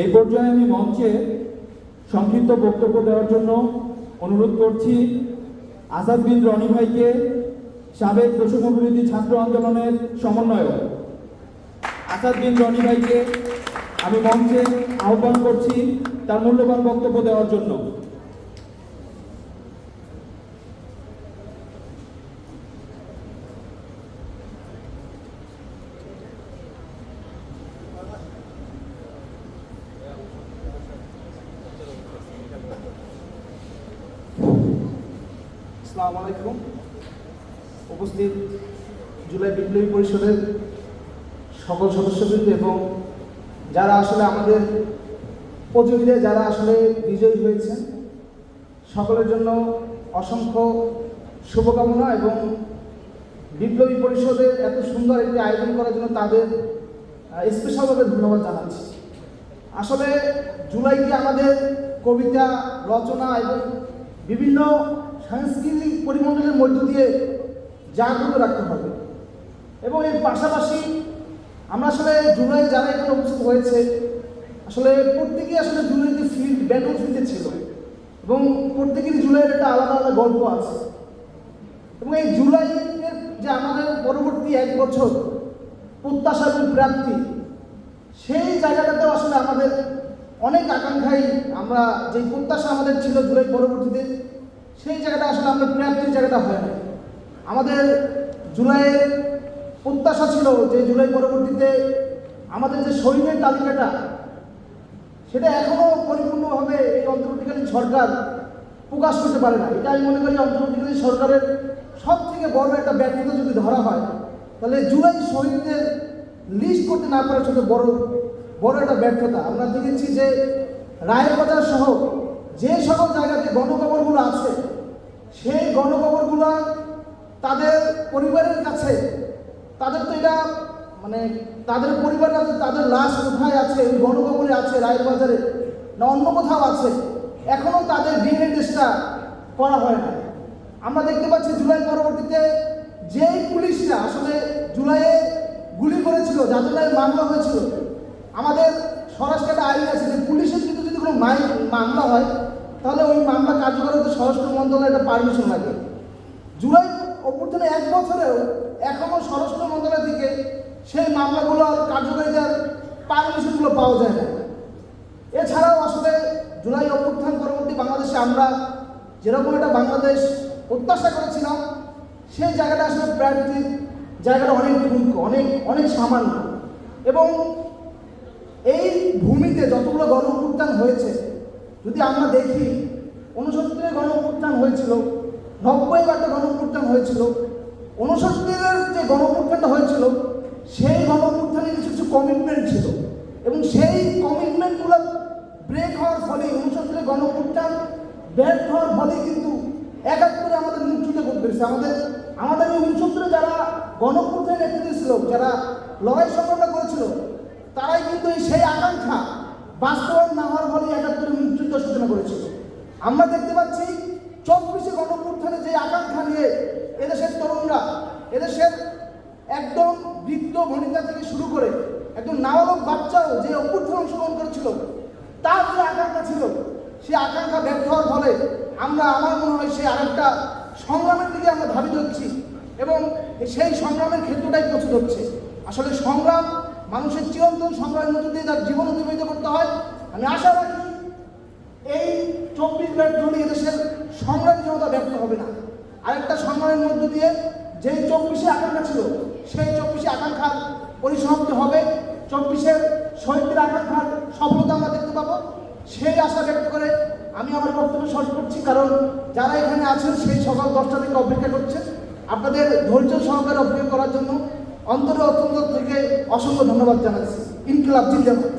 এই পর্যায়ে আমি মঞ্চে সংক্ষিপ্ত বক্তব্য দেওয়ার জন্য অনুরোধ করছি। আসাদ বিন রনি ভাইকে সাবেক বৈষম্য ছাত্র আন্দোলনের সমন্বয়ক। আসাদ বিন রনি ভাইকে আমি মঞ্চে আহ্বান করছি তার মূল্যবান বক্তব্য দেওয়ার জন্য। আসসালামু আলাইকুম। উপস্থিত জুলাই বিপ্লবী পরিষদের সকল সদস্যবৃন্দ এবং যারা আসলে আমাদের প্রতিযোগীরা যারা আসলে বিজয়ী হয়েছেন, সকলের জন্য অসংখ্য শুভকামনা এবং বিপ্লবী পরিষদের এত সুন্দর একটি আয়োজন করার জন্য তাদের স্পেশালভাবে ধন্যবাদ জানাচ্ছি। আসলে জুলাইকে আমাদের কবিতা, রচনা এবং বিভিন্ন সাংস্কৃতিক পরিমণ্ডলের মধ্য দিয়ে জাগ্রত রাখতে হবে। এবং এর পাশাপাশি আমরা আসলে জুলাই যারা এখানে উপস্থিত হয়েছে, আসলে প্রত্যেকেই আসলে জুলাইতে ফিল্ড ব্যাটল ফিল্ডে ছিল। এবং প্রত্যেকেরই জুলাইয়ের একটা আলাদা আলাদা গল্প আছে। এবং এই জুলাইয়ের যে আমাদের পরবর্তী এক বছর প্রত্যাশা এবং প্রাপ্তি, সেই জায়গাটাতেও আসলে আমাদের অনেক আকাঙ্ক্ষাই আমরা যে প্রত্যাশা আমাদের ছিল জুলাই পরবর্তীতে সেই জায়গাটা আসলে আমাদের প্রাপ্তির জায়গাটা হয় না। আমাদের জুলাইয়ের প্রত্যাশা ছিল যে জুলাই পরবর্তীতে আমাদের যে সৈন্যের তালিকাটা, সেটা এখনও পরিপূর্ণভাবে এই অন্তর্বর্তীকালীন সরকার প্রকাশ করতে পারে না। এটা আমি মনে করি অন্তর্বর্তীকালীন সরকারের সব থেকে বড় একটা ব্যর্থতা যদি ধরা হয়, তাহলে জুলাই শহীদদের লিস্ট করতে না পারার সাথে বড় বড় একটা ব্যর্থতা। আমরা দেখেছি যে রায়ের বাজার সহ যে সকল জায়গাতে গণকবরগুলো আছে, সেই গণকবরগুলো তাদের পরিবারের কাছে, তাদের তো এটা মানে তাদের পরিবার কাছে তাদের লাশ কোথায় আছে ওই গণকবরে আছে রায়ের বাজারে না অন্য কোথাও আছে এখনও তাদের ডিএনএ টেস্টটা করা হয় না। আমরা দেখতে পাচ্ছি জুলাই পরবর্তীতে যেই পুলিশরা আসলে জুলাইয়ে গুলি করেছিল নামে মামলা হয়েছিল, আমাদের স্বরাষ্ট্র একটা আইন আছে যে পুলিশের কিন্তু যদি কোনো মামলা হয় তাহলে ওই মামলা কাজ কার্যকর হতে স্বরাষ্ট্র মন্ত্রণালয়ের একটা পারমিশন লাগে। জুলাই অভ্যুত্থানে এক বছরেও এখনও স্বরাষ্ট্র মন্ত্রণালয় থেকে সেই মামলাগুলো কার্যকারিতার পারমিশনগুলো পাওয়া যায় না। এছাড়াও আসলে জুলাই অভ্যুত্থান পরবর্তী বাংলাদেশে আমরা যেরকম একটা বাংলাদেশ প্রত্যাশা করেছিলাম, সেই জায়গাটা আসলে প্রায়োরিটির জায়গাটা অনেক ঠুনক অনেক অনেক সামান্য। এবং এই ভূমিতে যতগুলো গণ হয়েছে যদি আমরা দেখি উনসত্তরের গণ অভ্যুত্থান হয়েছিল, নব্বই একটা গণ অভ্যুত্থান হয়েছিল উনসত্তরের যে গণ অভ্যুত্থানটা হয়েছিল, সেই গণ অভ্যুত্থানে কিছু কিছু কমিটমেন্ট ছিল। এবং সেই কমিটমেন্টগুলো ব্রেক হওয়ার ফলে উনসত্তরের গণ অভ্যুত্থান ব্যর্থ হওয়ার ফলে কিন্তু একাত্তরে আমাদের করতে পেরেছে আমাদের আমাদের এই উনসত্তরে যারা গণ অভ্যুত্থানের নেতৃত্বে ছিল যারা লড়াই সংগ্রামটা করেছিল, তারাই কিন্তু এই সেই আকাঙ্ক্ষা বাস্তবায়ন না হওয়ার ফলে করেছিল আমরা দেখতে পাচ্ছি চব্বিশে গণপুত্থানে যে আকাঙ্ক্ষা নিয়ে এদেশের তরুণরা, এদেশের একদম বৃদ্ধ বনিতা থেকে শুরু করে একদম নাবালক বাচ্চাও যে অভ্যুত্থানে অংশগ্রহণ করেছিল, তার যে আকাঙ্ক্ষা ছিল সেই আকাঙ্ক্ষা ব্যর্থ হওয়ার ফলে আমরা, আমার মনে হয় সেই আরেকটা সংগ্রামের দিকে আমরা ধাবিত হচ্ছি এবং সেই সংগ্রামের ক্ষেত্রটাই প্রস্তুত হচ্ছে। আসলে সংগ্রাম মানুষের চিরন্তন সংগ্রামের মধ্যে দিয়ে তার জীবন অতিবাহিত করতে হয়। আমি আশা রাখি ব্যর্থ হলে এদেশের সংগ্রামী জনতা ব্যর্থ হবে না। আরেকটা সংগ্রামের মধ্য দিয়ে যেই চব্বিশে আকাঙ্ক্ষা ছিল, সেই চব্বিশে আকাঙ্ক্ষার পরিসমাপ্তি হবে। চব্বিশের শহীদদের আকাঙ্ক্ষার সফলতা আমরা দেখতে পাবো। সেই আশা ব্যক্ত করে আমি আমার বক্তব্য শেষ করছি, কারণ যারা এখানে আছেন সেই সকাল দশটা থেকে অপেক্ষা করছেন। আপনাদের ধৈর্য সহকারে অপেক্ষা করার জন্য অন্তরে অত্যন্ত থেকে অসংখ্য ধন্যবাদ জানাচ্ছি। ইনকিলাব জিন্দাবাদ।